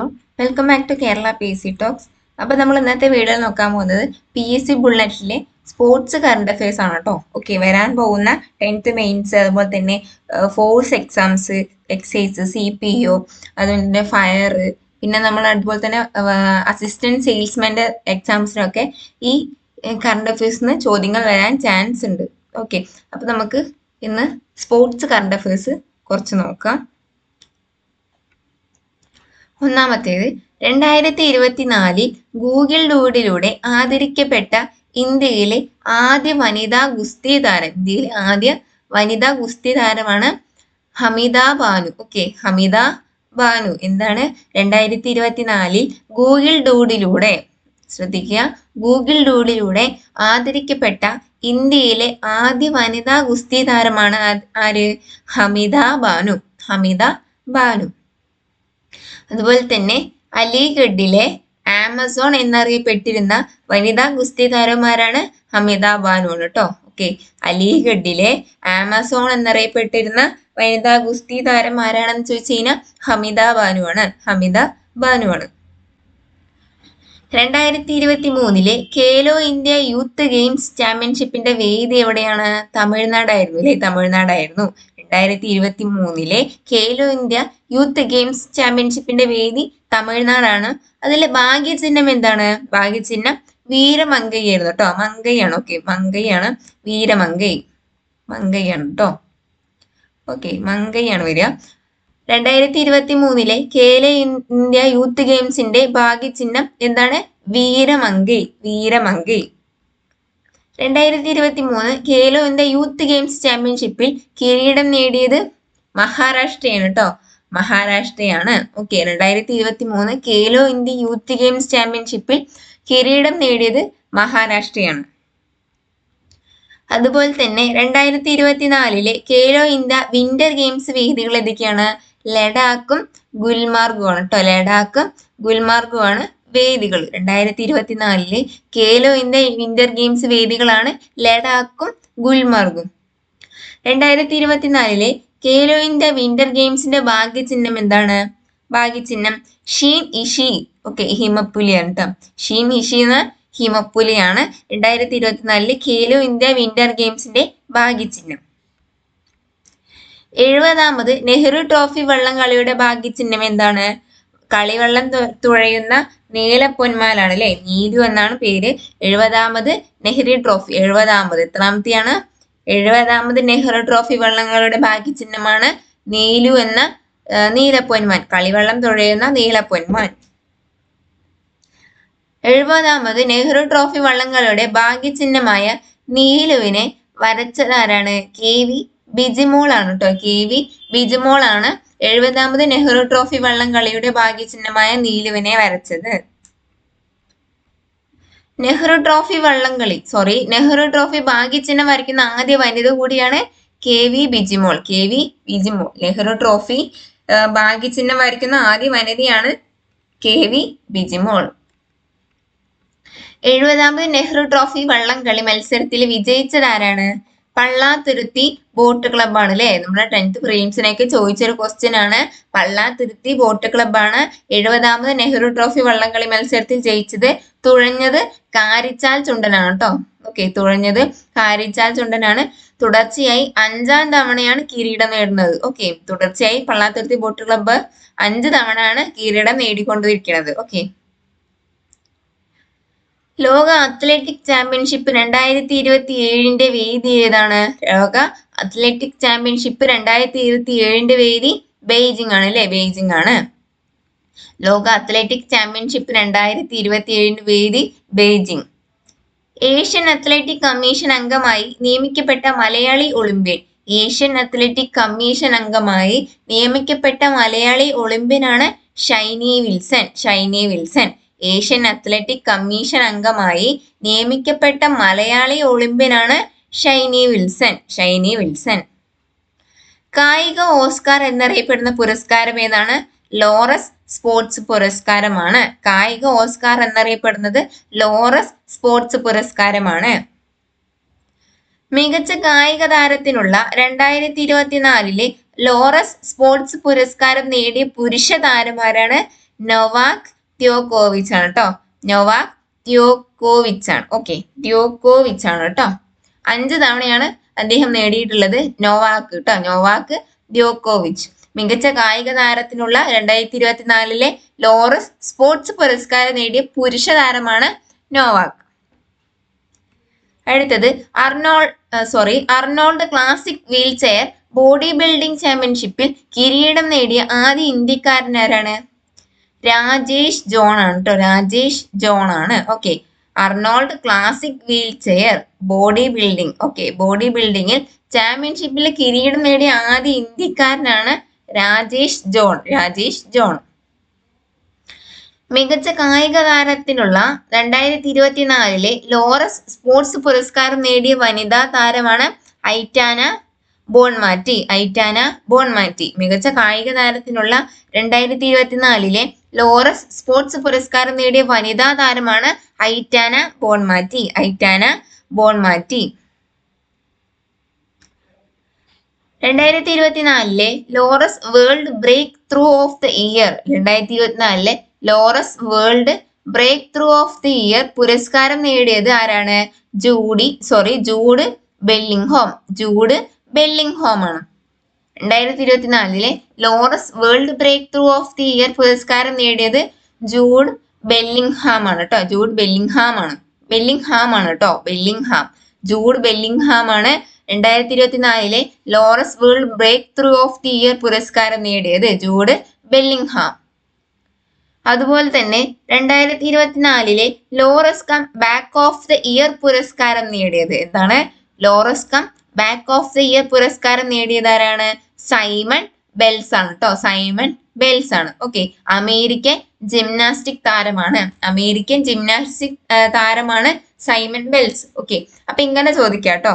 All welcome back to Kerala P C talks. അപ്പോൾ നമ്മൾ ഇന്നത്തെ വീഡിയോ നോക്കാൻ പോകുന്നത് പി എസ് സി ബുള്ളറ്റിലെ സ്പോർട്സ് കറണ്ട് അഫയേഴ്സ് ആണ് കേട്ടോ ഓക്കെ വരാൻ പോകുന്ന ടെൻത്ത് മെയിൻസ് അതുപോലെ തന്നെ force exams excise C P O അതുപോലെ ഫയർ പിന്നെ നമ്മൾ അതുപോലെ തന്നെ അസിസ്റ്റന്റ് സെയിൽസ്മാന്റെ എക്സാംസിനൊക്കെ ഈ കറണ്ട് അഫയേഴ്സിന് ചോദ്യങ്ങൾ വരാൻ ചാൻസ് ഉണ്ട്. ഓക്കെ അപ്പോൾ നമുക്ക് ഇന്ന് സ്പോർട്സ് കറണ്ട് അഫയേഴ്സ് കുറച്ച് നോക്കാം. ഒന്നാമത്തേത് രണ്ടായിരത്തി ഇരുപത്തിനാലിൽ ഗൂഗിൾ ഡൂഡിലൂടെ ആദരിക്കപ്പെട്ട ഇന്ത്യയിലെ ആദ്യ വനിതാ ഗുസ്തി താരം ഇന്ത്യയിലെ ആദ്യ വനിതാ ഗുസ്തി താരമാണ് ഹമിത ബാനു. ഓക്കെ ഹമിത ബാനു. എന്താണ്? രണ്ടായിരത്തി ഇരുപത്തിനാലിൽ ഗൂഗിൾ ഡൂഡിലൂടെ ശ്രദ്ധിക്കുക ഗൂഗിൾ ഡൂഡിലൂടെ ആദരിക്കപ്പെട്ട ഇന്ത്യയിലെ ആദ്യ വനിതാ ഗുസ്തി താരമാണ് ആര്? ഹമിത ബാനു. ഹമിത ബാനു. അതുപോലെ തന്നെ അലിഗഡിലെ ആമസോൺ എന്നറിയപ്പെട്ടിരുന്ന വനിതാ ഗുസ്തി താരന്മാരാണ് ഹമിത ബാനു കേട്ടോ ഓക്കെ അലിഗഡിലെ ആമസോൺ എന്നറിയപ്പെട്ടിരുന്ന വനിതാ ഗുസ്തി താരന്മാരാണെന്ന് ചോദിച്ചു കഴിഞ്ഞാൽ ഹമിത ബാനു ആണ് ഹമിത ബാനു ആണ് രണ്ടായിരത്തി ഇരുപത്തി മൂന്നിലെ ഖേലോ ഇന്ത്യ യൂത്ത് ഗെയിംസ് ചാമ്പ്യൻഷിപ്പിന്റെ വേദി എവിടെയാണ്? തമിഴ്നാടായിരുന്നു അല്ലെ? തമിഴ്നാടായിരുന്നു. രണ്ടായിരത്തി ഇരുപത്തി മൂന്നിലെ ഖേലോ ഇന്ത്യ യൂത്ത് ഗെയിംസ് ചാമ്പ്യൻഷിപ്പിന്റെ വേദി തമിഴ്നാടാണ്. അതിലെ ഭാഗ്യചിഹ്നം എന്താണ്? ഭാഗ്യചിഹ്നം വീരമങ്കയായിരുന്നു കേട്ടോ. മങ്കയാണ് ഓക്കെ. മങ്കയാണ് വീരമങ്കൈ മങ്കയാണ് കേട്ടോ. ഓക്കെ. മങ്കയാണ് വരിക. രണ്ടായിരത്തി ഇരുപത്തി മൂന്നിലെ കേല ഇന്ത്യ യൂത്ത് ഗെയിംസിന്റെ ഭാഗ്യചിഹ്നം എന്താണ്? വീരമങ്കി വീരമങ്കി രണ്ടായിരത്തി ഇരുപത്തി മൂന്ന് ഖേലോ ഇന്ത്യ യൂത്ത് ഗെയിംസ് ചാമ്പ്യൻഷിപ്പിൽ കിരീടം നേടിയത് മഹാരാഷ്ട്രയാണ് കേട്ടോ മഹാരാഷ്ട്രയാണ്. ഓക്കെ രണ്ടായിരത്തി ഇരുപത്തി മൂന്ന് ഖേലോ ഇന്ത്യ യൂത്ത് ഗെയിംസ് ചാമ്പ്യൻഷിപ്പിൽ കിരീടം നേടിയത് മഹാരാഷ്ട്രയാണ്. അതുപോലെ തന്നെ രണ്ടായിരത്തി ഇരുപത്തിനാലിലെ ഖേലോ ഇന്ത്യ വിന്റർ ഗെയിംസ് വേദികൾ ഏതൊക്കെയാണ്? ലഡാക്കും ഗുൽമാർഗുമാണ് കേട്ടോ ലഡാക്കും ഗുൽമാർഗുമാണ് വേദികൾ. രണ്ടായിരത്തി ഇരുപത്തിനാലിൽ ഖേലോ ഇന്ത്യ വിന്റർ ഗെയിംസ് വേദികളാണ് ലഡാക്കും ഗുൽമാർഗും. രണ്ടായിരത്തി ഇരുപത്തിനാലിലെ ഖേലോ ഇന്ത്യ വിന്റർ ഗെയിംസിന്റെ ഭാഗ്യചിഹ്നം എന്താണ്? ഭാഗ്യചിഹ്നം ഷീൻ ഇഷി ഓക്കെ ഹിമപ്പുലിയാണ് കേട്ടോ ഷീൻ ഇഷി എന്ന ഹിമപ്പുലിയാണ് രണ്ടായിരത്തി ഇരുപത്തിനാലിൽ ഖേലോ ഇന്ത്യ വിന്റർ ഗെയിംസിന്റെ ഭാഗ്യചിഹ്നം. എഴുപതാമത് നെഹ്റു ട്രോഫി വള്ളംകളിയുടെ ഭാഗ്യചിഹ്നം എന്താണ്? കളിവള്ളം തുഴയുന്ന നീല നീലപ്പൊന്മാലാണ് അല്ലെ? നീരു എന്നാണ് പേര്. എഴുപതാമത് നെഹ്റു ട്രോഫി. എഴുപതാമത് എത്രാമത്തെയാണ്? എഴുപതാമത് നെഹ്റു ട്രോഫി വള്ളങ്ങളുടെ ഭാഗ്യചിഹ്നമാണ് നീലു എന്ന നീലപ്പൊന്മാൻ കളിവള്ളം തുഴയുന്ന നീലപ്പൊന്മാൻ എഴുപതാമത് നെഹ്റു ട്രോഫി വള്ളങ്ങളുടെ ഭാഗ്യചിഹ്നമായ നീലുവിനെ വരച്ചതാരാണ്? കെ വി ബിജിമോൾ ആണ് കേട്ടോ കെ വി. ബിജിമോൾ ആണ് എഴുപതാമത് നെഹ്റു ട്രോഫി വള്ളം കളിയുടെ ഭാഗ്യചിഹ്നമായ നീലുവിനെ വരച്ചത്. നെഹ്റു ട്രോഫി വള്ളംകളി സോറി നെഹ്റു ട്രോഫി ഭാഗ്യചിഹ്നം വരയ്ക്കുന്ന ആദ്യ വനിത കൂടിയാണ് K V Bijimol. K V Bijimol Nehru trophy ഭാഗ്യചിഹ്നം വരയ്ക്കുന്ന ആദ്യ വനിതയാണ് കെ വി ബിജിമോൾ. എഴുപതാമത് നെഹ്റു ട്രോഫി വള്ളംകളി മത്സരത്തിൽ വിജയിച്ചത് ആരാണ് പള്ളാത്തുരുത്തി ബോട്ട് ക്ലബ്ബാണ് അല്ലേ നമ്മുടെ ടെൻത്ത് പ്രിലിംസിനൊക്കെ ചോദിച്ചൊരു ക്വസ്റ്റ്യൻ ആണ്. പള്ളാത്തുരുത്തി ബോട്ട് ക്ലബ്ബാണ് എഴുപതാമത് നെഹ്റു ട്രോഫി വള്ളംകളി മത്സരത്തിൽ ജയിച്ചത് തുഴഞ്ഞത് കാരിച്ചാൽ ചുണ്ടനാണ് കേട്ടോ ഓക്കെ തുഴഞ്ഞത് കാരിച്ചാൽ ചുണ്ടനാണ്. തുടർച്ചയായി അഞ്ചാം തവണയാണ് കിരീടം നേടുന്നത്. ഓക്കെ തുടർച്ചയായി പള്ളാത്തുരുത്തി ബോട്ട് ക്ലബ്ബ് അഞ്ച് തവണയാണ് കിരീടം നേടിക്കൊണ്ടിരിക്കുന്നത്. ഓക്കെ ലോക അത്ലറ്റിക് ചാമ്പ്യൻഷിപ്പ് രണ്ടായിരത്തി ഇരുപത്തി ഏഴിന്റെ വേദി ഏതാണ്? ലോക അത്ലറ്റിക് ചാമ്പ്യൻഷിപ്പ് രണ്ടായിരത്തി ഇരുപത്തി ഏഴിന്റെ വേദി ബെയ്ജിംഗ് ആണ് അല്ലെ? ബെയ്ജിംഗ് ആണ് ലോക അത്ലറ്റിക് ചാമ്പ്യൻഷിപ്പ് രണ്ടായിരത്തി ഇരുപത്തി ഏഴിന്റെ വേദി ബെയ്ജിംഗ് ഏഷ്യൻ അത്ലറ്റിക് കമ്മീഷൻ അംഗമായി നിയമിക്കപ്പെട്ട Malayali Olympian. Asian athletic commission അംഗമായി നിയമിക്കപ്പെട്ട Malayali ഒളിമ്പ്യനാണ് Shiny Wilson. Shiny Wilson. Asian athletic commission അംഗമായി നിയമിക്കപ്പെട്ട മലയാളി ഒളിമ്പ്യനാണ് ഷൈനി വിൽസൺ. ഷൈനി വിൽസൺ. കായിക ഓസ്കാർ എന്നറിയപ്പെടുന്ന പുരസ്കാരം ഏതാണ്? ലോറസ് സ്പോർട്സ് പുരസ്കാരമാണ്. കായിക ഓസ്കാർ എന്നറിയപ്പെടുന്നത് ലോറസ് സ്പോർട്സ് പുരസ്കാരമാണ്. മികച്ച കായിക താരത്തിനുള്ള രണ്ടായിരത്തി ഇരുപത്തിനാലിലെ ലോറസ് സ്പോർട്സ് പുരസ്കാരം നേടിയ പുരുഷ താരമാരാണ് നൊവാക് ത്യോക്കോവിച്ച് ആണ് കേട്ടോ നൊവാക് ത്യോക്കോവിച്ച് ആണ് ഓക്കെ ത്യോക്കോവിച്ച് ആണ് കേട്ടോ അഞ്ച് തവണയാണ് അദ്ദേഹം നേടിയിട്ടുള്ളത് നോവാക് കേട്ടോ നോവാക് ദ്യോക്കോവിച്ച് മികച്ച കായിക താരത്തിനുള്ള രണ്ടായിരത്തി ഇരുപത്തിനാലിലെ ലോറസ് സ്പോർട്സ് പുരസ്കാരം നേടിയ പുരുഷ താരമാണ് നോവാക് അടുത്തത് Arnold sorry Arnold classic wheelchair bodybuilding ചാമ്പ്യൻഷിപ്പിൽ കിരീടം നേടിയ ആദ്യ ഇന്ത്യക്കാരൻ ആരാണ്? രാജേഷ് ജോൺ ആണ് കേട്ടോ രാജേഷ് ജോൺ ആണ്. Okay Arnold classic wheelchair bodybuilding. Okay body ബിൽഡിങ്ങിൽ ചാമ്പ്യൻഷിപ്പിൽ കിരീടം നേടിയ ആദ്യ ഇന്ത്യക്കാരനാണ് രാജേഷ് ജോൺ. രാജേഷ് ജോൺ. മികച്ച കായിക താരത്തിനുള്ള രണ്ടായിരത്തി ഇരുപത്തിനാലിലെ ലോറസ് സ്പോർട്സ് പുരസ്കാരം നേടിയ വനിതാ താരമാണ് ഐറ്റാന ബോൺമാറ്റി ഐറ്റാന ബോൺമാറ്റി മികച്ച കായിക താരത്തിനുള്ള രണ്ടായിരത്തി ഇരുപത്തിനാലിലെ ലോറസ് സ്പോർട്സ് പുരസ്കാരം നേടിയ വനിതാ താരമാണ് ഐറ്റാന ബോൺമാറ്റി ഐറ്റാന ബോൺമാറ്റി രണ്ടായിരത്തി ഇരുപത്തിനാലിലെ Laureus world breakthrough of the year. രണ്ടായിരത്തി ഇരുപത്തിനാലിലെ Laureus world breakthrough of the year പുരസ്കാരം നേടിയത് ആരാണ്? Judy sorry Jude Bellingham. Jude Bellingham ആണ് രണ്ടായിരത്തി ഇരുപത്തിനാലിലെ Laureus world breakthrough of the year പുരസ്കാരം നേടിയത് ജൂഡ് ബെല്ലിംഗ്ഹാം ആണ് കേട്ടോ. ജൂഡ് ബെല്ലിംഗ്ഹാം ആണ് ബെല്ലിംഗ്ഹാം ആണ് കേട്ടോ. ബെല്ലിംഗ്ഹാം. ജൂഡ് ബെല്ലിംഗ്ഹാം ആണ് രണ്ടായിരത്തി ഇരുപത്തിനാലിലെ Laureus world breakthrough of the year പുരസ്കാരം നേടിയത് ജൂഡ് ബെല്ലിംഗ്ഹാം. അതുപോലെ തന്നെ രണ്ടായിരത്തി ഇരുപത്തിനാലിലെ Laureus comeback of the year പുരസ്കാരം നേടിയത് എന്താണ്? Laureus comeback of the year പുരസ്കാരം നേടിയത് ആരാണ് സൈമൺ ബെൽസ് ആണ് കേട്ടോ സൈമൺ ബെൽസ് ആണ് ഓക്കെ അമേരിക്കൻ ജിംനാസ്റ്റിക് താരമാണ്. അമേരിക്കൻ ജിംനാസ്റ്റിക് താരമാണ് സൈമൺ ബെൽസ്. ഓക്കെ അപ്പൊ ഇങ്ങനെ ചോദിക്കാം കേട്ടോ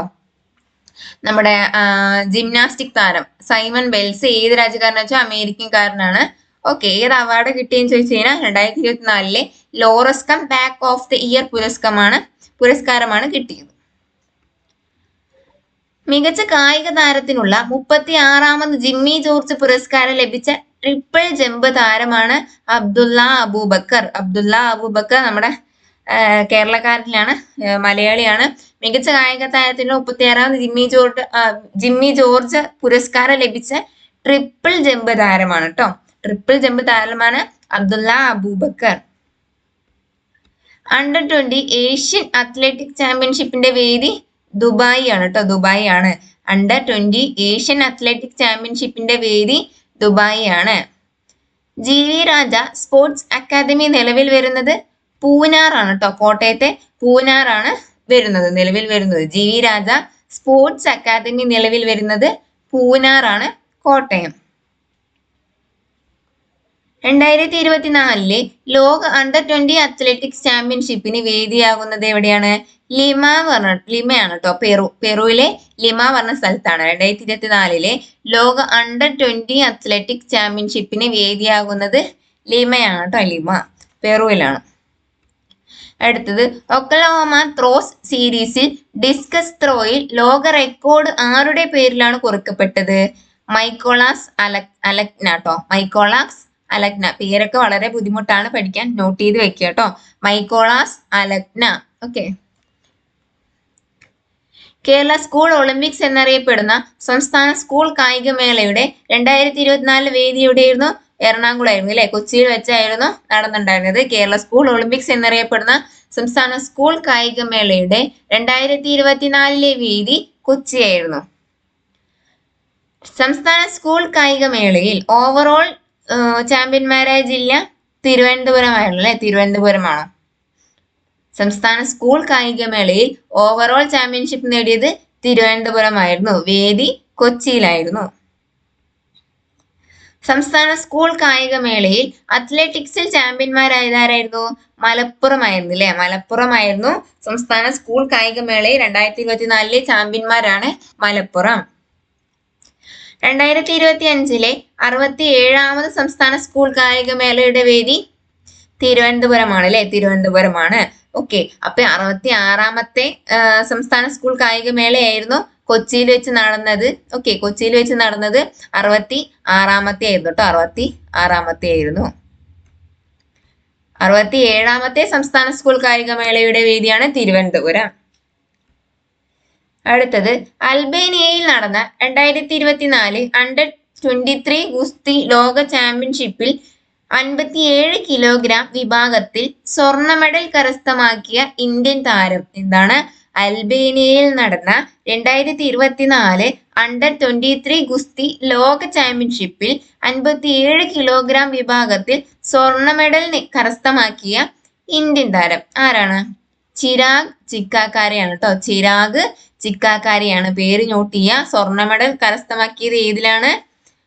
നമ്മുടെ ജിംനാസ്റ്റിക് താരം സൈമൺ ബെൽസ് ഏത് രാജ്യക്കാരനെന്ന് വെച്ചാൽ അമേരിക്കൻകാരനാണ്. ഓക്കെ ഏത് അവാർഡ് കിട്ടിയെന്ന് ചോദിച്ചു കഴിഞ്ഞാൽ രണ്ടായിരത്തി ഇരുപത്തിനാലിലെ Laureus comeback of the year പുരസ്കാരമാണ് പുരസ്കാരമാണ് കിട്ടിയത്. മികച്ച കായിക താരത്തിനുള്ള മുപ്പത്തി ആറാമത് ജിമ്മി ജോർജ് പുരസ്കാരം ലഭിച്ച ട്രിപ്പിൾ ജമ്പ് താരമാണ് അബ്ദുള്ള അബൂബക്കർ. അബ്ദുള്ള അബൂബക്കർ നമ്മുടെ കേരളക്കാരനാണ് മലയാളിയാണ്. മികച്ച കായിക താരത്തിനുള്ള മുപ്പത്തി ആറാമത് ജിമ്മി ജോർജ് ജിമ്മി ജോർജ് പുരസ്കാരം ലഭിച്ച ട്രിപ്പിൾ ജമ്പ് താരമാണ് കേട്ടോ ട്രിപ്പിൾ ജമ്പ് താരമാണ് Abdulla Aboobacker. Under twenty Asian athletic ചാമ്പ്യൻഷിപ്പിന്റെ വേദി ദുബായ് ആണ് കേട്ടോ ദുബായ് ആണ്. അണ്ടർ ട്വന്റി ഏഷ്യൻ അത്ലറ്റിക് ചാമ്പ്യൻഷിപ്പിന്റെ വേദി ദുബായ് ആണ്. G V Raja sports academy നിലവിൽ വരുന്നത് പൂനാറാണ് കേട്ടോ കോട്ടയത്തെ പൂനാറാണ് വരുന്നത് നിലവിൽ വരുന്നത്. G V Raja sports academy നിലവിൽ വരുന്നത് പൂനാറാണ് കോട്ടയം. രണ്ടായിരത്തി ഇരുപത്തിനാലിലെ ലോക അണ്ടർ ട്വന്റി അത്ലറ്റിക്സ് ചാമ്പ്യൻഷിപ്പിന് വേദിയാകുന്നത് എവിടെയാണ്? ലിമ പറഞ്ഞ ലിമയാണ് കേട്ടോ പെറു പെറുവിലെ ലിമ പറഞ്ഞ സ്ഥലത്താണ്. രണ്ടായിരത്തി ഇരുപത്തിനാലിലെ ലോക അണ്ടർ ട്വന്റി അത്ലറ്റിക്സ് ചാമ്പ്യൻഷിപ്പിന് വേദിയാകുന്നത് ലിമയാണ് കേട്ടോ ലിമ പെറുവിലാണ്. അടുത്തത് ഒക്ലഹോമ ത്രോസ് സീരീസിൽ ഡിസ്കസ് ത്രോയിൽ ലോക റെക്കോർഡ് ആരുടെ പേരിലാണ് കുറിക്കപ്പെട്ടത്? മൈക്കോളാസ് അലക് അലക്നാട്ടോ മൈക്കോളാക്സ് അലഗ്ന. പേരൊക്കെ വളരെ ബുദ്ധിമുട്ടാണ് പഠിക്കാൻ. നോട്ട് ചെയ്ത് വെക്കുക കേട്ടോ Mykolas Alekna. Okay Kerala school Olympics എന്നറിയപ്പെടുന്ന സംസ്ഥാന സ്കൂൾ കായികമേളയുടെ രണ്ടായിരത്തി ഇരുപത്തിനാല് വേദി എവിടെയായിരുന്നു? എറണാകുളമായിരുന്നു അല്ലെ? കൊച്ചിയിൽ വെച്ചായിരുന്നു നടന്നിട്ടുണ്ടായിരുന്നത്. കേരള സ്കൂൾ ഒളിമ്പിക്സ് എന്നറിയപ്പെടുന്ന സംസ്ഥാന സ്കൂൾ കായികമേളയുടെ രണ്ടായിരത്തി ഇരുപത്തിനാലിലെ വേദി കൊച്ചിയായിരുന്നു സംസ്ഥാന സ്കൂൾ കായികമേളയിൽ ഓവറോൾ ചാമ്പ്യന്മാരായ ജില്ല തിരുവനന്തപുരമായിരുന്നു അല്ലെ? തിരുവനന്തപുരമാണ്. സംസ്ഥാന സ്കൂൾ കായികമേളയിൽ ഓവറോൾ ചാമ്പ്യൻഷിപ്പ് നേടിയത് തിരുവനന്തപുരമായിരുന്നു. വേദി കൊച്ചിയിലായിരുന്നു. സംസ്ഥാന സ്കൂൾ കായികമേളയിൽ അത്ലറ്റിക്സിൽ ചാമ്പ്യന്മാരായതാരായിരുന്നു? മലപ്പുറമായിരുന്നു അല്ലെ? മലപ്പുറമായിരുന്നു സംസ്ഥാന സ്കൂൾ കായികമേളയിൽ രണ്ടായിരത്തി ഇരുപത്തിനാലിലെ ചാമ്പ്യന്മാരാണ് മലപ്പുറം. രണ്ടായിരത്തി ഇരുപത്തി അഞ്ചിലെ അറുപത്തി ഏഴാമത് സംസ്ഥാന സ്കൂൾ കായികമേളയുടെ വേദി തിരുവനന്തപുരമാണ് അല്ലെ? തിരുവനന്തപുരമാണ്. ഓക്കെ അപ്പൊ അറുപത്തി ആറാമത്തെ സംസ്ഥാന സ്കൂൾ കായികമേളയായിരുന്നു കൊച്ചിയിൽ വെച്ച് നടന്നത്. ഓക്കെ കൊച്ചിയിൽ വെച്ച് നടന്നത് അറുപത്തി ആറാമത്തെ ആയിരുന്നു കേട്ടോ. അറുപത്തി ആറാമത്തെ ആയിരുന്നു. അറുപത്തി ഏഴാമത്തെ സംസ്ഥാന സ്കൂൾ കായികമേളയുടെ വേദിയാണ് തിരുവനന്തപുരം. അടുത്തത് അൽബേനിയയിൽ നടന്ന രണ്ടായിരത്തി ഇരുപത്തിനാല് അണ്ടർ ട്വന്റി ത്രീ ഗുസ്തി ലോക ചാമ്പ്യൻഷിപ്പിൽ അൻപത്തിയേഴ് കിലോഗ്രാം വിഭാഗത്തിൽ സ്വർണ മെഡൽ കരസ്ഥമാക്കിയ ഇന്ത്യൻ താരം എന്താണ്? അൽബേനിയയിൽ നടന്ന രണ്ടായിരത്തി ഇരുപത്തിനാല് അണ്ടർ ട്വന്റി ത്രീ ഗുസ്തി ലോക ചാമ്പ്യൻഷിപ്പിൽ അൻപത്തിയേഴ് കിലോഗ്രാം വിഭാഗത്തിൽ സ്വർണ മെഡൽ കരസ്ഥമാക്കിയ ഇന്ത്യൻ താരം ആരാണ്? ചിരാഗ് ചിക്കാക്കാരെയാണ് കേട്ടോ ചിരാഗ് ചിക്കാക്കാരെയാണ്. പേര് നോട്ട് ചെയ്യുക സ്വർണ മെഡൽ കരസ്ഥമാക്കിയത് ഏതിലാണ്?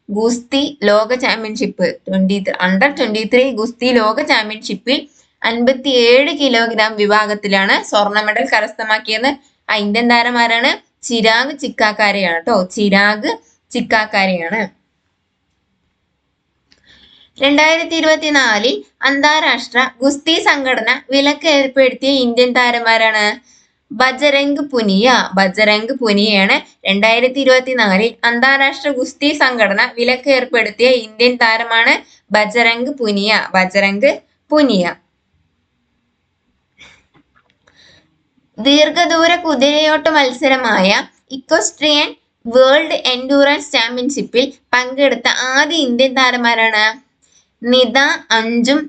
ഗുസ്തി ലോക championship twenty under twenty three ഗുസ്തി ലോക ചാമ്പ്യൻഷിപ്പിൽ അൻപത്തി ഏഴ് കിലോഗ്രാം വിഭാഗത്തിലാണ് സ്വർണ മെഡൽ കരസ്ഥമാക്കിയത്. ആ ഇന്ത്യൻ താരമാരാണ്? ചിരാഗ് ചിക്കാക്കാരെയാണ് കേട്ടോ ചിരാഗ് ചിക്കാക്കാരെയാണ്. രണ്ടായിരത്തി ഇരുപത്തിനാലിൽ അന്താരാഷ്ട്ര ഗുസ്തി സംഘടന വിലക്ക് ഏർപ്പെടുത്തിയ ഇന്ത്യൻ താരമാരാണ്? ബജരംഗ് പുനിയ. ബജരംഗ് പുനിയാണ് രണ്ടായിരത്തി ഇരുപത്തിനാലിൽ അന്താരാഷ്ട്ര ഗുസ്തി സംഘടന വിലക്ക് ഏർപ്പെടുത്തിയ ഇന്ത്യൻ താരമാണ് ബജരംഗ് പുനിയ. ബജരംഗ് പുനിയ. ദീർഘദൂര കുതിരയോട്ട മത്സരമായ ഇക്കോസ്ട്രിയൻ വേൾഡ് എൻഡൂറൻസ് ചാമ്പ്യൻഷിപ്പിൽ പങ്കെടുത്ത ആദ്യ ഇന്ത്യൻ താരമാരാണ് Nitha Anjum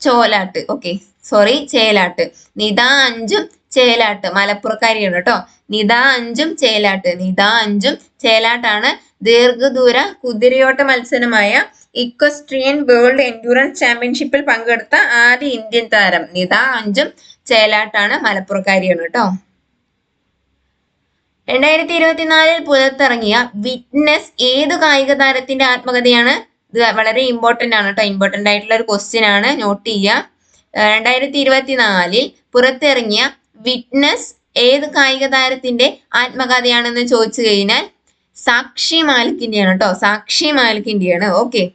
ചോലാട്ട്. Okay sorry Chelat. Nita Anjum Chelatt മലപ്പുറക്കാരിയാണ് കേട്ടോ നിത അഞ്ചും ചേലാട്ട്. നിത അഞ്ചും ചേലാട്ടാണ്. ദീർഘദൂര കുതിരയോട്ട മത്സരമായ ഇക്വസ്ട്രിയൻ വേൾഡ് എൻഡ്യൂറൻസ് ചാമ്പ്യൻഷിപ്പിൽ പങ്കെടുത്ത ആദ്യ ഇന്ത്യൻ താരം നിത അഞ്ചും ചേലാട്ടാണ് മലപ്പുറക്കാരിയാണ് കേട്ടോ രണ്ടായിരത്തി ഇരുപത്തിനാലിൽ പുറത്തിറങ്ങിയ വിറ്റ്നസ് ഏത് കായിക താരത്തിന്റെ ആത്മകഥയാണ്? ഇത് വളരെ ഇമ്പോർട്ടന്റ് ആണ് കേട്ടോ ഇമ്പോർട്ടന്റ് ആയിട്ടുള്ള ഒരു ക്വസ്റ്റ്യൻ ആണ്. നോട്ട് ചെയ്യുക രണ്ടായിരത്തി ഇരുപത്തിനാലിൽ പുറത്തിറങ്ങിയ വിറ്റ്നസ് ഏത് കായിക താരത്തിന്റെ ആത്മകഥയാണെന്ന് ചോദിച്ചു കഴിഞ്ഞാൽ സാക്ഷി മാലിക്കിന്റെയാണ് കേട്ടോ. സാക്ഷി മാലിക്കിന്റെയാണ്. ഓക്കെ.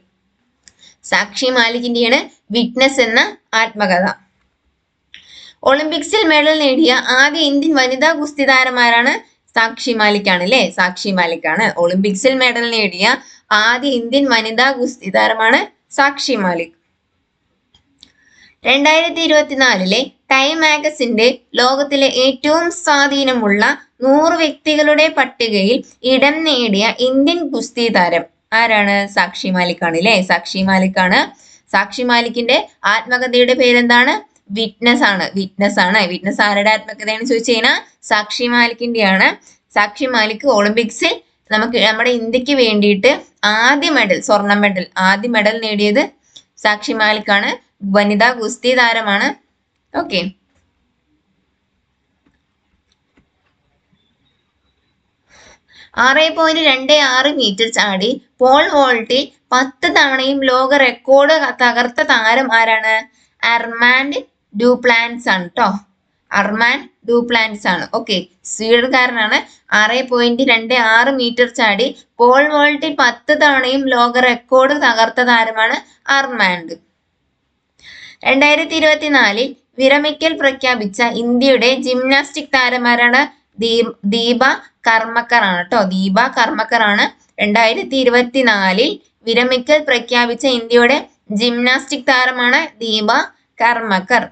സാക്ഷി മാലിക്കിന്റെയാണ് വിറ്റ്നസ് എന്ന ആത്മകഥ. ഒളിമ്പിക്സിൽ മെഡൽ നേടിയ ആദ്യ ഇന്ത്യൻ വനിതാ ഗുസ്തി താരമാരാണ് സാക്ഷി മാലിക്കാണ് അല്ലേ? സാക്ഷി മാലിക്കാണ്. ഒളിമ്പിക്സിൽ മെഡൽ നേടിയ ആദ്യ ഇന്ത്യൻ വനിതാ ഗുസ്തി താരമാണ് സാക്ഷി മാലിക്. രണ്ടായിരത്തി ഇരുപത്തിനാലിലെ ടൈം മാഗസിന്റെ ലോകത്തിലെ ഏറ്റവും സ്വാധീനമുള്ള നൂറ് വ്യക്തികളുടെ പട്ടികയിൽ ഇടം നേടിയ ഇന്ത്യൻ ഗുസ്തി താരം ആരാണ്? സാക്ഷി മാലിക്കാണ് അല്ലേ സാക്ഷി മാലിക്കാണ്. സാക്ഷി മാലിക്കിന്റെ ആത്മകഥയുടെ പേരെന്താണ്? വിറ്റ്നസ് ആണ്. വിറ്റ്നസ് ആണ്. വിറ്റ്നസ് ആരുടെ ആത്മകഥയാണ് ചോദിച്ചു കഴിഞ്ഞാൽ സാക്ഷി മാലിക്കിന്റെയാണ്. സാക്ഷി മാലിക് ഒളിമ്പിക്സിൽ നമുക്ക് നമ്മുടെ ഇന്ത്യയ്ക്ക് വേണ്ടിയിട്ട് ആദ്യ മെഡൽ സ്വർണ മെഡൽ ആദ്യ മെഡൽ നേടിയത് സാക്ഷി മാലിക്കാണ്. വനിതാ ഗുസ്തി താരമാണ് ഓക്കെ. ആറ് പോയിന്റ് രണ്ട് ആറ് മീറ്റർ ചാടി. പോൾ വോൾട്ടിൽ പത്ത് തവണയും ലോക റെക്കോർഡ് തകർത്ത താരം ആരാണ്? അർമാൻഡ് ഡ്യൂപ്ലാൻസ് ആണ് കേട്ടോ അർമാൻ ഡ്യൂപ്ലാൻസ് ആണ് ഓക്കെ. സ്വീഡൻകാരനാണ്. ആറ് പോയിന്റ് രണ്ട് ആറ് മീറ്റർ ചാടി. പോൾ വോൾട്ടിൽ പത്ത് തവണയും ലോക റെക്കോർഡ് തകർത്ത താരമാണ് അർമാൻഡ് രണ്ടായിരത്തി ഇരുപത്തിനാലിൽ വിരമിക്കൽ പ്രഖ്യാപിച്ച ഇന്ത്യയുടെ ജിംനാസ്റ്റിക് താരമാരാണ് ദീപ കർമ്മക്കർ ആണ് കേട്ടോ ദീപ കർമ്മക്കർ ആണ് രണ്ടായിരത്തി ഇരുപത്തിനാലിൽ വിരമിക്കൽ പ്രഖ്യാപിച്ച ഇന്ത്യയുടെ ജിംനാസ്റ്റിക് താരമാണ് ദീപ കർമ്മക്കർ.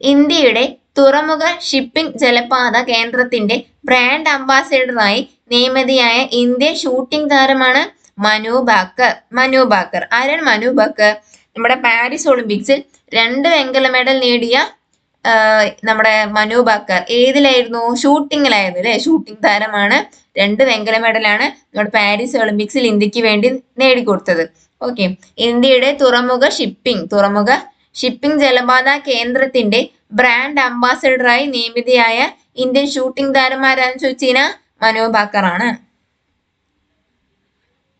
ഇന്ത്യയുടെ തുറമുഖ ഷിപ്പിംഗ് ജലപാത കേന്ദ്രത്തിന്റെ ബ്രാൻഡ് അംബാസിഡറായി നിയമിതയായ ഇന്ത്യൻ ഷൂട്ടിംഗ് താരമാണ് മനു ബാക്കർ. മനു ബാക്കർ. ആരാണ് മനു ബാക്കർ? നമ്മുടെ പാരീസ് ഒളിമ്പിക്സിൽ രണ്ട് വെങ്കല മെഡൽ നേടിയ നമ്മുടെ മനു ബാക്കർ. ഏതിലായിരുന്നു? ഷൂട്ടിങ്ങിലായിരുന്നു അല്ലെ? ഷൂട്ടിംഗ് താരമാണ്. രണ്ട് വെങ്കല മെഡലാണ് നമ്മുടെ പാരീസ് ഒളിമ്പിക്സിൽ ഇന്ത്യയ്ക്ക് വേണ്ടി നേടിക്കൊടുത്തത്. ഓക്കെ. ഇന്ത്യയുടെ തുറമുഖ ഷിപ്പിംഗ്. തുറമുഖ ഷിപ്പിംഗ് ജലപാത കേന്ദ്രത്തിന്റെ ബ്രാൻഡ് അംബാസഡറായി നിയമിതയായ ഇന്ത്യൻ ഷൂട്ടിംഗ് താരമാരാന്ന് ചോദിച്ചു കഴിഞ്ഞാൽ മനു ബാക്കർ ആണ്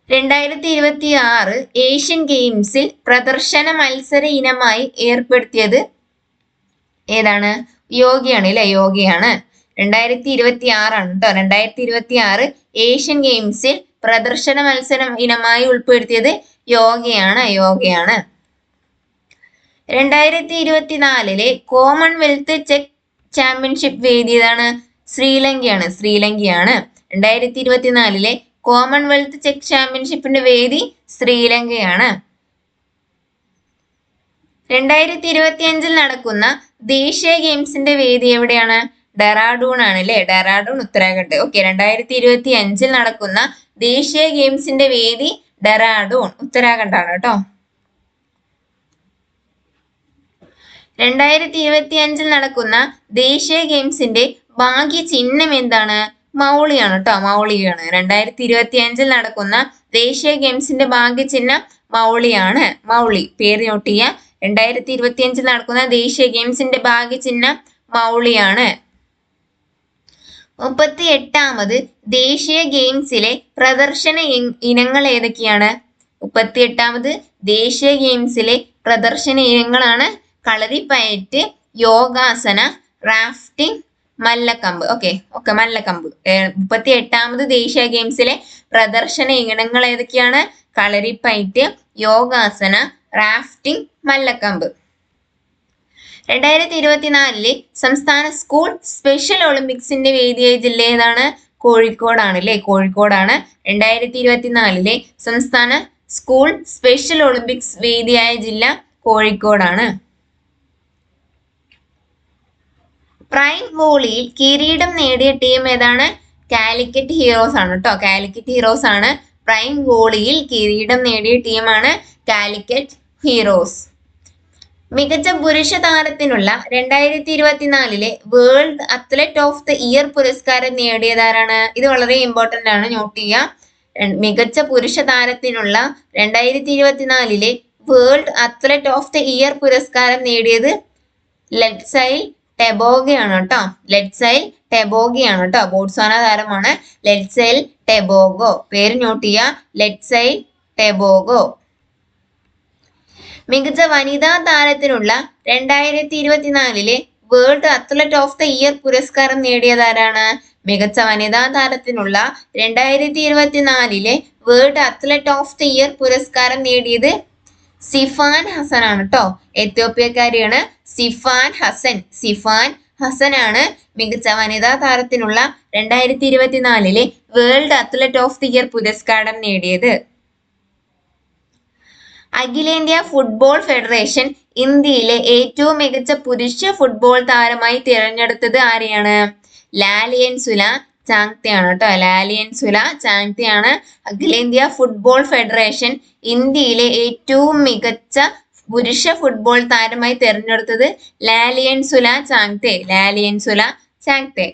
രണ്ടായിരത്തി ഇരുപത്തി ആറ് ഏഷ്യൻ ഗെയിംസിൽ പ്രദർശന മത്സര ഇനമായി ഏർപ്പെടുത്തിയത് ഏതാണ്? യോഗയാണ് അല്ലെ? യോഗയാണ്. രണ്ടായിരത്തി ഇരുപത്തി ആറാണ് കേട്ടോ രണ്ടായിരത്തി ഇരുപത്തി ആറ് ഏഷ്യൻ ഗെയിംസിൽ പ്രദർശന മത്സരം ഇനമായി ഉൾപ്പെടുത്തിയത് യോഗയാണ്. യോഗയാണ്. രണ്ടായിരത്തി ഇരുപത്തിനാലിലെ കോമൺവെൽത്ത് ചെക്ക് ചാമ്പ്യൻഷിപ്പ് വേദിയതാണ് ശ്രീലങ്കയാണ്. ശ്രീലങ്കയാണ്. രണ്ടായിരത്തി ഇരുപത്തിനാലിലെ കോമൺവെൽത്ത് ചെക്ക് ചാമ്പ്യൻഷിപ്പിന്റെ വേദി ശ്രീലങ്കയാണ്. രണ്ടായിരത്തി ഇരുപത്തി അഞ്ചിൽ നടക്കുന്ന ദേശീയ ഗെയിംസിന്റെ വേദി എവിടെയാണ്? ഡെറാഡൂൺ ആണ് അല്ലേ ഡെറാഡൂൺ ഉത്തരാഖണ്ഡ്. ഓക്കെ രണ്ടായിരത്തി ഇരുപത്തി അഞ്ചിൽ നടക്കുന്ന ദേശീയ ഗെയിംസിന്റെ വേദി ഡെറാഡൂൺ ഉത്തരാഖണ്ഡ് ആണ് കേട്ടോ. രണ്ടായിരത്തി ഇരുപത്തി അഞ്ചിൽ നടക്കുന്ന ദേശീയ ഗെയിംസിന്റെ ഭാഗ്യ ചിഹ്നം എന്താണ്? മൗളിയാണ് കേട്ടോ മൗളിയാണ്. രണ്ടായിരത്തി ഇരുപത്തി അഞ്ചിൽ നടക്കുന്ന ദേശീയ ഗെയിംസിന്റെ ഭാഗ്യ ചിഹ്നം മൗളിയാണ് മൗളി. പേര് നോട്ട് ചെയ്യുക രണ്ടായിരത്തി ഇരുപത്തി അഞ്ചിൽ നടക്കുന്ന ദേശീയ ഗെയിംസിന്റെ ഭാഗ്യ ചിഹ്നം മൗളിയാണ്. മുപ്പത്തി എട്ടാമത് ദേശീയ ഗെയിംസിലെ പ്രദർശന ഇനങ്ങൾ ഏതൊക്കെയാണ്? മുപ്പത്തി എട്ടാമത് ദേശീയ ഗെയിംസിലെ പ്രദർശന ഇനങ്ങളാണ്. Kalaripayattu Yogasana rafting Mallakhamb. Okay okay Mallakhamb. മുപ്പത്തി എട്ടാമത് ദേശീയ ഗെയിംസിലെ പ്രദർശന ഇനങ്ങൾ ഏതൊക്കെയാണ്? കളരിപ്പയറ്റ് യോഗാസന റാഫ്റ്റിംഗ് മല്ലക്കമ്പ്. രണ്ടായിരത്തി ഇരുപത്തിനാലിലെ സംസ്ഥാന സ്കൂൾ സ്പെഷ്യൽ ഒളിമ്പിക്സിന്റെ വേദിയായ ജില്ല ഏതാണ്? കോഴിക്കോടാണ് അല്ലേ കോഴിക്കോടാണ്. രണ്ടായിരത്തി ഇരുപത്തിനാലിലെ സംസ്ഥാന സ്കൂൾ സ്പെഷ്യൽ ഒളിമ്പിക്സ് വേദിയായ ജില്ല കോഴിക്കോടാണ്. പ്രൈം വോളിയിൽ കിരീടം നേടിയ ടീം ഏതാണ്? കാലിക്കറ്റ് ഹീറോസ് ആണ് കേട്ടോ കാലിക്കറ്റ് ഹീറോസ് ആണ്. പ്രൈം വോളിയിൽ കിരീടം നേടിയ ടീമാണ് കാലിക്കറ്റ് ഹീറോസ്. മികച്ച പുരുഷ താരത്തിനുള്ള രണ്ടായിരത്തി ഇരുപത്തിനാലിലെ world athlete of the year പുരസ്കാരം നേടിയതാരാണ് ഇത് വളരെ ഇമ്പോർട്ടന്റ് ആണ്. നോട്ട് ചെയ്യുക മികച്ച പുരുഷ താരത്തിനുള്ള രണ്ടായിരത്തി ഇരുപത്തിനാലിലെ world athlete of the year പുരസ്കാരം നേടിയത് ലെറ്റ്സൈൽ ടെബോഗയാണ് കേട്ടോ ലെറ്റ്സൈൽ ടെബോഗയാണ് കേട്ടോ ബോട്സ്വാന താരമാണ്. ലെറ്റ്സൈൽ ടെബോഗോ പേര് നോട്ട് ചെയ്യുക ലെറ്റ്സൈൽ ടെബോഗോ മികച്ച വനിതാ താരത്തിനുള്ള രണ്ടായിരത്തി ഇരുപത്തിനാലിലെ world athlete of the year പുരസ്കാരം നേടിയതാരാണ് മികച്ച വനിതാ താരത്തിനുള്ള രണ്ടായിരത്തി ഇരുപത്തിനാലിലെ world athlete of the year പുരസ്കാരം നേടിയത് സിഫാൻ ഹസൻ ആണ് കേട്ടോ എത്യോപ്യക്കാരിയാണ് സിഫാൻ ഹസൻ. സിഫാൻ ഹസൻ ആണ് മികച്ച വനിതാ താരത്തിനുള്ള രണ്ടായിരത്തി ഇരുപത്തിനാലിലെ world athlete of the year പുരസ്കാരം നേടിയത്. അഖിലേന്ത്യാ ഫുട്ബോൾ ഫെഡറേഷൻ ഇന്ത്യയിലെ ഏറ്റവും മികച്ച പുരുഷ ഫുട്ബോൾ താരമായി തിരഞ്ഞെടുത്തത് ആരെയാണ്? ലാലിയൻ സുല ചാങ്തെയാണ് കേട്ടോ. ലാലിയൻ സുല ആണ് അഖിലേന്ത്യാ ഫുട്ബോൾ ഫെഡറേഷൻ ഇന്ത്യയിലെ ഏറ്റവും മികച്ച പുരുഷ ഫുട്ബോൾ താരമായി തിരഞ്ഞെടുത്തത് ലാലിയൻസുല ചാങ്തെ ലാലിയൻസുല ചാങ്തെ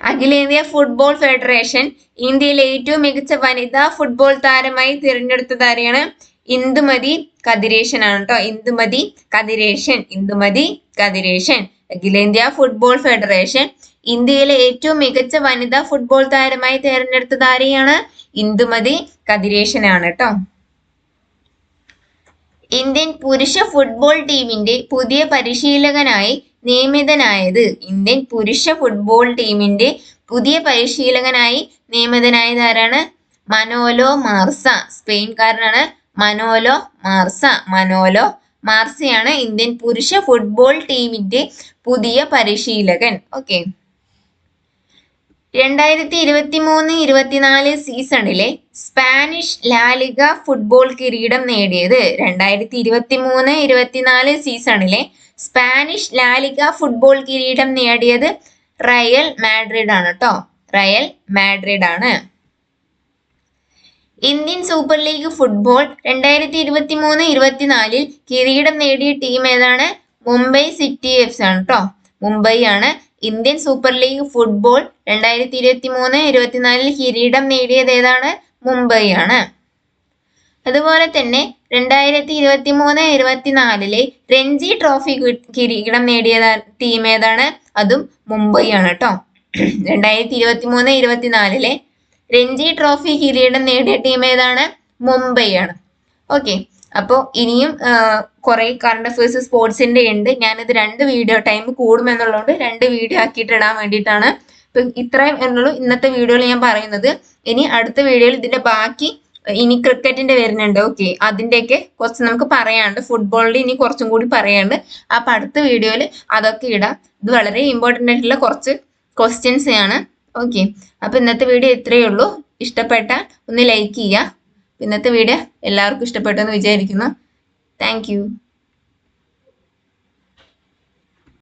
അഖിലേന്ത്യാ ഫുട്ബോൾ ഫെഡറേഷൻ ഇന്ത്യയിലെ ഏറ്റവും മികച്ച വനിതാ ഫുട്ബോൾ താരമായി തിരഞ്ഞെടുത്തത് ആരെയാണ് ഇന്ദുമതി കതിരേഷൻ ആണ് കേട്ടോ. ഇന്ദുമതി കതിരേഷൻ ഇന്ദുമതി കതിരേഷൻ അഖിലേന്ത്യാ ഫുട്ബോൾ ഫെഡറേഷൻ ഇന്ത്യയിലെ ഏറ്റവും മികച്ച വനിതാ ഫുട്ബോൾ താരമായി തെരഞ്ഞെടുത്തത് ആരെയാണ്? ഇന്ദുമതി കതിരേഷനാണ് കേട്ടോ ഇന്ത്യൻ പുരുഷ ഫുട്ബോൾ ടീമിന്റെ പുതിയ പരിശീലകനായി നിയമിതനായത് ഇന്ത്യൻ പുരുഷ ഫുട്ബോൾ ടീമിന്റെ പുതിയ പരിശീലകനായി നിയമിതനായത് ആരാണ്? Manolo Marquez. സ്പെയിൻകാരനാണ് Manolo Marquez. Manolo മാർസയാണ് ഇന്ത്യൻ പുരുഷ ഫുട്ബോൾ ടീമിന്റെ പുതിയ പരിശീലകൻ. ഓക്കെ. രണ്ടായിരത്തി ഇരുപത്തി മൂന്ന് ഇരുപത്തിനാല് സീസണിലെ സ്പാനിഷ് ലാലിഗ ഫുട്ബോൾ കിരീടം നേടിയത് രണ്ടായിരത്തി ഇരുപത്തി മൂന്ന് ഇരുപത്തിനാല് സീസണിലെ സ്പാനിഷ് ലാലിഗ ഫുട്ബോൾ കിരീടം നേടിയത് റയൽ മാഡ്രിഡ് ആണ് കേട്ടോ റയൽ മാഡ്രിഡ് ആണ് ഇന്ത്യൻ സൂപ്പർ ലീഗ് ഫുട്ബോൾ രണ്ടായിരത്തി ഇരുപത്തി മൂന്ന് ഇരുപത്തിനാലിൽ കിരീടം നേടിയ ടീം ഏതാണ്? മുംബൈ സിറ്റി എഫ് ആണ് കേട്ടോ മുംബൈ ആണ് ഇന്ത്യൻ സൂപ്പർ ലീഗ് ഫുട്ബോൾ രണ്ടായിരത്തി ഇരുപത്തി മൂന്ന് ഇരുപത്തിനാലിൽ കിരീടം നേടിയത് ഏതാണ്? മുംബൈ ആണ് അതുപോലെ തന്നെ രണ്ടായിരത്തി ഇരുപത്തി മൂന്ന് ഇരുപത്തിനാലിലെ രഞ്ജി ട്രോഫി കിരീടം നേടിയ ടീം ഏതാണ്? അതും മുംബൈ ആണ് കേട്ടോ രണ്ടായിരത്തി ഇരുപത്തി മൂന്ന് ഇരുപത്തിനാലിലെ രഞ്ജി ട്രോഫി കിരീടം നേടിയ ടീം ഏതാണ്? മുംബൈ ആണ് ഓക്കെ അപ്പോൾ ഇനിയും കുറെ കറണ്ട് അഫയേഴ്സ് സ്പോർട്സിന്റെ ഉണ്ട് ഞാനിത് രണ്ട് വീഡിയോ ടൈം കൂടുമെന്നുള്ളതുകൊണ്ട് രണ്ട് വീഡിയോ ആക്കിയിട്ട് ഇടാൻ വേണ്ടിയിട്ടാണ്. ഇപ്പം ഇത്രയും എന്നുള്ളൂ ഇന്നത്തെ വീഡിയോയിൽ ഞാൻ പറയുന്നത്. ഇനി അടുത്ത വീഡിയോയിൽ ഇതിന്റെ ബാക്കി ഇനി ക്രിക്കറ്റിന്റെ വരുന്നുണ്ട്. ഓക്കെ. അതിന്റെയൊക്കെ കുറച്ച് നമുക്ക് പറയാനുണ്ട്. ഫുട്ബോളിൽ ഇനി കുറച്ചും കൂടി പറയാനുണ്ട്. അപ്പൊ അടുത്ത വീഡിയോയിൽ അതൊക്കെ ഇടാം. ഇത് വളരെ ഇമ്പോർട്ടന്റ് ആയിട്ടുള്ള കുറച്ച് ക്വസ്റ്റ്യൻസ് ആണ്. ഓക്കെ. അപ്പൊ ഇന്നത്തെ വീഡിയോ ഇത്രയേ ഉള്ളൂ. ഇഷ്ടപ്പെട്ട ഒന്ന് ലൈക്ക് ചെയ്യുക. ഇന്നത്തെ വീഡിയോ എല്ലാവർക്കും ഇഷ്ടപ്പെട്ടെന്ന് വിചാരിക്കുന്നു. താങ്ക്